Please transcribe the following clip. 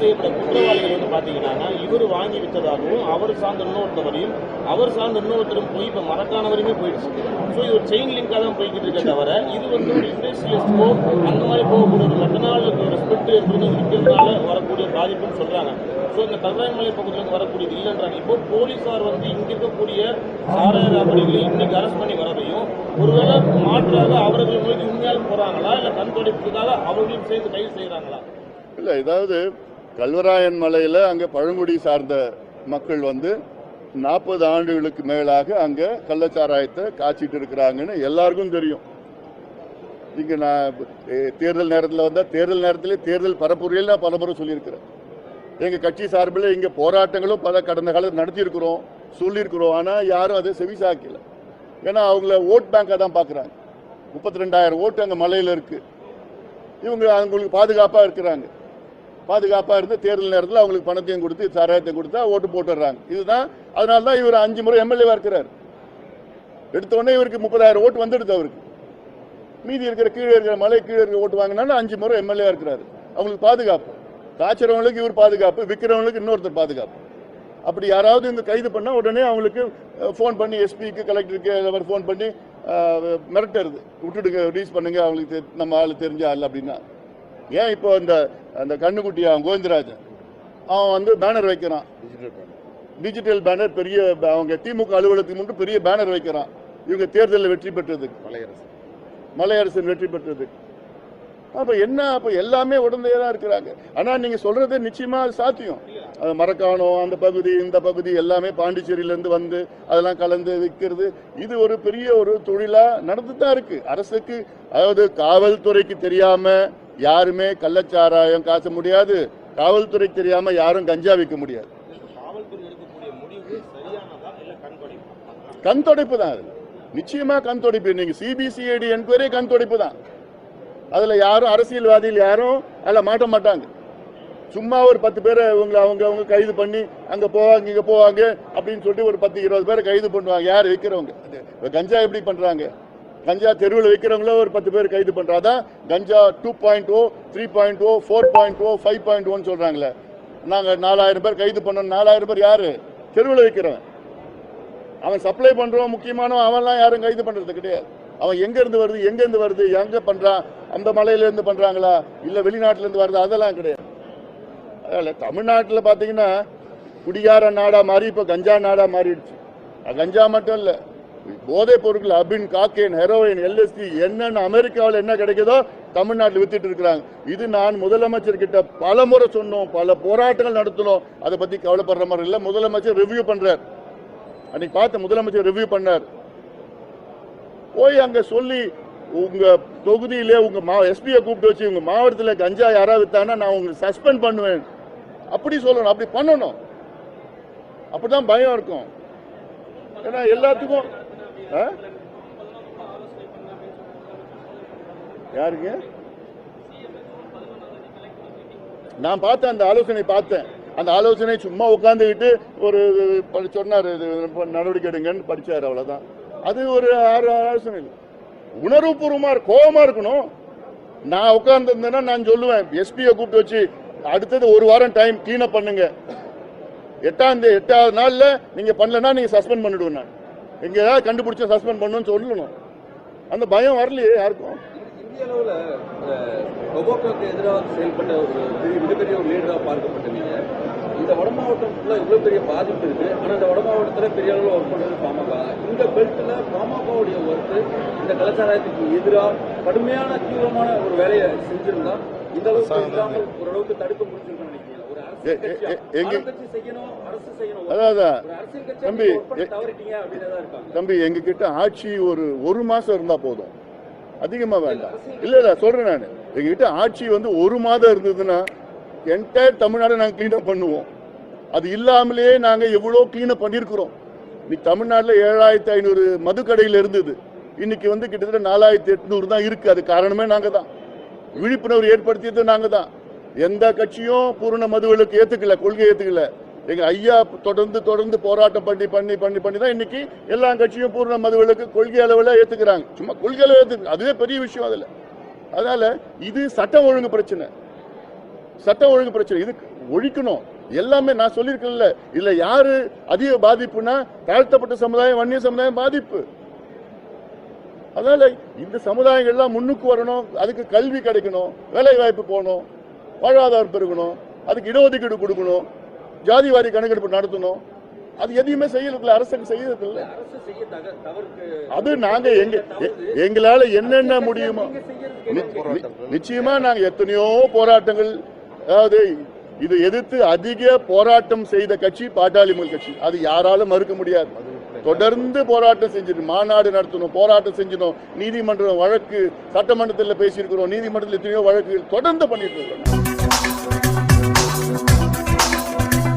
செய்யப்பட்ட குற்றவாளிகள் வந்து பாத்தீங்கன்னா இவர் வாங்கி விற்றதாகவும் அவர் சார்ந்த இன்னொருத்தவரையும் அவர் சார்ந்த இன்னொருத்தரும் போய் இப்ப மரக்கானவரையுமே போயிடுச்சு. ஸோ இது ஒரு செயின் லிங்காக தான் போய்கிட்டு இருக்க தவிர இது வந்து ஒரு இண்டஸ்ட்ரியலிஸ்டோ அந்த மாதிரி போகக்கூடிய ஒரு மெத்தனால் ஒரு ஸ்பிரிட் இருக்கிறது இருக்கிறதுனால வரக்கூடிய பாதிப்புன்னு சொல்றாங்க. ஸோ இந்த கல்வாய்மலை பக்கத்துல வரக்கூடியது இல்லைன்றாங்க. இப்போ போலீஸார் வந்து இங்க இருக்கக்கூடிய சாராய வியாபாரிகளை இன்னைக்கு அரெஸ்ட் பண்ணி வரதையும் ஒருவேளை மாற்றாக அவர்கள் நோக்கி உண்மையாலும் போறாங்களா இல்லை கண் துடைப்புக்காக அவர்களும் சேர்ந்து கைது செய்கிறாங்களா இல்லை ஏதாவது கல்வராயன் மலையில் அங்கே பழங்குடி சார்ந்த மக்கள் வந்து நாற்பது ஆண்டுகளுக்கு மேலாக அங்கே கள்ளச்சாராயத்தை காய்ச்சிட்டு இருக்கிறாங்கன்னு எல்லாருக்கும் தெரியும். இங்கே நான் தேர்தல் நேரத்தில் வந்தால் தேர்தல் நேரத்திலே தேர்தல் பரப்புரையில் நான் பலமுறை சொல்லியிருக்கிறேன். எங்கள் கட்சி சார்பில் இங்கே போராட்டங்களும் பல கடந்த காலத்தில் நடத்தியிருக்கிறோம் சொல்லியிருக்கிறோம். ஆனால் யாரும் அதை செவிசாக்கலை ஏன்னா அவங்கள ஓட் பேங்காக தான் பார்க்குறாங்க முப்பத்தி ரெண்டாயிரம் ஓட்டு அங்கே மலையில் இருக்குது இவங்க அவங்களுக்கு பாதுகாப்பாக இருக்கிறாங்க. பாதுகாப்பாக இருந்து தேர்தல் நேரத்தில் அவங்களுக்கு பணத்தையும் கொடுத்து சாராயத்தை கொடுத்தா ஓட்டு போட்டுடுறாங்க. இதுதான் அதனால தான் இவர் அஞ்சு முறை எம்எல்ஏவாக இருக்கிறார். எடுத்த உடனே இவருக்கு முப்பதாயிரம் ஓட்டு வந்துடுது அவருக்கு. மீதி இருக்கிற கீழே இருக்கிற மலை கீழே இருக்கிற ஓட்டு வாங்கினாலும் அஞ்சு முறை எம்எல்ஏவாக இருக்கிறாரு. அவங்களுக்கு பாதுகாப்பு. காய்ச்சறவங்களுக்கு இவர் பாதுகாப்பு விற்கிறவங்களுக்கு இன்னொருத்தர் பாதுகாப்பு. அப்படி யாராவது இங்கே கைது பண்ணால் உடனே அவங்களுக்கு ஃபோன் பண்ணி எஸ்பிக்கு கலெக்டருக்கு அவர் ஃபோன் பண்ணி மிரட்டுறது. விட்டுடுங்க ரிலீஸ் பண்ணுங்க அவங்களுக்கு தெ- நம்ம ஆள் தெரிஞ்ச ஆள் அப்படின்னா. ஏன் இப்போ இந்த அந்த கண்ணுக்குட்டி அவன் கோவிந்தராஜன்? அவன் வந்து பேனர் வைக்கிறான். டிஜிட்டல் பேனர் பெரிய அவங்க திமுக அலுவலகத்துக்கு முன்பு பெரிய பேனர் வைக்கிறான். இவங்க தேர்தலில் வெற்றி பெற்றதுக்கு. மலையரசு. மலையரசன் வெற்றி பெற்றதுக்கு. அப்ப என்ன அப்ப எல்லாமே உடனே தான் இருக்கிறாங்க. ஆனா நீங்க சொல்றது நிச்சயமா சாத்தியம். அது மரக்காணம் அந்த பகுதி இந்த பகுதி எல்லாமே பாண்டிச்சேரியில இருந்து வந்து அதெல்லாம் கலந்து விற்கிறது. இது ஒரு பெரிய ஒரு தொழிலா நடந்து தான் இருக்கு. அரசுக்கு அதாவது காவல்துறைக்கு தெரியாம யாருமே கள்ளச்சாராயம் காச முடியாது. காவல்துறை தெரியாம யாரும் கஞ்சா விற்க முடியாது. கண் தொடைப்பு தான் அது. நிச்சயமா கண் தொடைப்பு. நீங்க சிபிசிஐடி என்கொயரி கண் தொடைப்பு தான். அதுல யாரும் அரசியல்வாதிகள் யாரும் அதில் மாட்ட மாட்டாங்க. சும்மா ஒரு பத்து பேரை இவங்க அவங்க அவங்க கைது பண்ணி அங்க போவாங்க இங்க போவாங்க அப்படின்னு சொல்லிட்டு ஒரு பத்து இருபது பேரை கைது பண்ணுவாங்க. யார் விற்கிறவங்க கஞ்சா எப்படி பண்றாங்க? கஞ்சா தெருவில் வைக்கிறவங்கள ஒரு பத்து பேர் கைது பண்ணுறாதான் கஞ்சா two point o three point o four point o five point ஓன்னு சொல்கிறாங்களே நாங்கள் நாலாயிரம் பேர் கைது பண்ணோம். நாலாயிரம் பேர் யார்? தெருவில் வைக்கிறவன். அவன் சப்ளை பண்ணுறவன் முக்கியமானவன். அவன்லாம் யாரும் கைது பண்ணுறது கிடையாது. அவன் எங்கேருந்து வருது? எங்கேருந்து வருது? எங்கே பண்ணுறான் அந்த மலையிலேருந்து பண்ணுறாங்களா இல்லை வெளிநாட்டிலேருந்து வருது? அதெல்லாம் கிடையாது. அதில் தமிழ்நாட்டில் பார்த்தீங்கன்னா குடியார நாடாக மாறி இப்போ கஞ்சா நாடாக மாறிடுச்சு. கஞ்சா மட்டும் இல்லை. போதைப் பொருட்கள் அபின் காக்கேன் ஹெரோயின் எல்எஸ்டி என்னென்ன அமெரிக்காவில் என்ன கிடைக்குதோ தமிழ்நாட்டில் வித்துட்டு இருக்கிறாங்க. இது நான் முதலமைச்சர் கிட்ட பல முறை சொன்னோம் பல போராட்டங்கள் நடத்தினோம். அதை பத்தி கவலைப்படுற மாதிரி இல்லை. முதலமைச்சர் ரிவ்யூ பண்றார். அன்னைக்கு பார்த்த முதலமைச்சர் ரிவ்யூ பண்ணார். போய் அங்க சொல்லி உங்க தொகுதியிலே உங்க மா எஸ்பியை கூப்பிட்டு வச்சு உங்க மாவட்டத்தில் கஞ்சா யாராவது வித்தானா நான் உங்களுக்கு சஸ்பெண்ட் பண்ணுவேன். அப்படி சொல்லணும். அப்படி பண்ணணும். அப்படிதான் பயம் இருக்கும். ஏன்னா எல்லாத்துக்கும் ஆ? நான் பார்த்தேன் அந்த ஆலோசனை பார்த்தேன். அந்த ஆலோசனை சும்மா உட்காந்துக்கிட்டு ஒரு சொன்னார் இது நடவடிக்கை எடுங்கன்னு படிச்சார் அவ்வளவுதான். அது ஒரு ஆறு ஆலோசனை உணர்வுபூர்வமாக உணர்வுபூர்வமா இரு- இருக்கணும். நான் உட்காந்துருந்தேன்னா நான் சொல்லுவேன் எஸ்பியை கூப்பிட்டு வச்சு அடுத்தது ஒரு வாரம் டைம் clean up பண்ணுங்க. எட்டாம் எட்டாவது நாளில் நீங்கள் பண்ணலன்னா நீங்கள் சஸ்பெண்ட் பண்ணிவிடுவேன் நான். எங்க ஏதாவது கண்டுபிடிச்சா சஸ்பெண்ட் பண்ணணும்னு சொல்லணும். அந்த பயம் வரலையே யாருக்கும்? இந்திய அளவுல ரொபோட்டோக்கு எதிராக செயல்பட்ட ஒரு பெரிய மிகப்பெரிய ஒரு லீடராக பார்க்கப்பட்டவங்க இந்த வட மாவட்டத்துல இவ்வளவு பெரிய பாதிப்பு இருக்கு. ஆனா இந்த வட மாவட்டத்துல பெரிய அளவுல ஒர்க் பண்றது பாமக. இந்த பெல்ட்ல பாமகவுடைய ஒர்க்கு இந்த கலாச்சாரத்துக்கு எதிராக கடுமையான தீவிரமான ஒரு வேலையை செஞ்சிருந்தா இந்த அளவுக்கு இல்லாமல் ஓரளவுக்கு தடுக்க முடிஞ்சிருக்கும்னு நினைக்கிறீங்க? எங்க- அதான் தம்பி, தம்பி எங்க கிட்ட ஆட்சி ஒரு ஒரு மாசம் இருந்தா போதும். அதிகமா வேண்டாம். இல்ல இல்ல சொல்றேன் நான். எங்க கிட்ட ஆட்சி வந்து ஒரு மாதம் இருந்ததுன்னா என்டையர் தமிழ்நாடு நாங்க கிளீன் அப் பண்ணுவோம். அது இல்லாமலேயே நாங்க எவ்வளவு கிளீன் அப் பண்ணியிருக்கிறோம். நீ தமிழ்நாட்டுல ஏழாயிரத்தி ஐநூறு மதுக்கடையில் இருந்தது. இன்னைக்கு வந்து கிட்டத்தட்ட நாலாயிரத்தி எட்நூறு தான் இருக்கு. அது காரணமே நாங்க தான் விழிப்புணர்வு ஏற்படுத்தியது நாங்க தான் எந்த கட்சியும் பூரண மதுவிலக்கு ஏத்துக்கல கொள்கை ஏத்துக்கல. எங்க ஐயா தொடர்ந்து தொடர்ந்து போராட்டம் பண்ணி பண்ணி பண்ணி பண்ணி தான் இன்னைக்கு எல்லா கட்சியும் பூரண மதுவிலக்கு கொள்கை அளவில் ஏத்துக்கிறாங்க. சும்மா கொள்கை அளவு ஏத்துக்கு அதுவே பெரிய விஷயம் அதுல. அதனால இது சட்டம் ஒழுங்கு பிரச்சனை. சட்டம் ஒழுங்கு பிரச்சனை. இது ஒழிக்கணும். எல்லாமே நான் சொல்லியிருக்கேன்ல. இதுல யாரு அதிக பாதிப்புனா தாழ்த்தப்பட்ட சமுதாயம் வன்னிய சமுதாயம் பாதிப்பு. அதனால இந்த சமுதாயங்கள்லாம் முன்னுக்கு வரணும். அதுக்கு கல்வி கிடைக்கணும். வேலை வாய்ப்பு போகணும். வாழ்வாதாரம் பெருகணும். அதுக்கு இடஒதுக்கீடு கொடுக்கணும். ஜாதி வாரி கணக்கெடுப்பு நடத்தணும். அது எதையுமே செய்யறதில்ல அரசுக்கு செய்யறதில்ல. அரசு அது நாங்க எங்க எங்களால என்னென்ன முடியுமோ நிச்சயமா நாங்க எத்தனையோ போராட்டங்கள் அதாவது இது எதிர்த்து அதிக போராட்டம் செய்த கட்சி பாட்டாளி மக்கள் கட்சி. அது யாராலும் மறுக்க முடியாது. தொடர்ந்து போராட்டம் செஞ்சிடும் மாநாடு நடத்தணும் போராட்டம் செஞ்சிடும் நீதிமன்றம் வழக்கு சட்டமன்றத்தில் பேசியிருக்கிறோம். நீதிமன்றத்தில் எத்தனையோ வழக்குகள் தொடர்ந்து பண்ணிட்டு இருக்கிறோம்.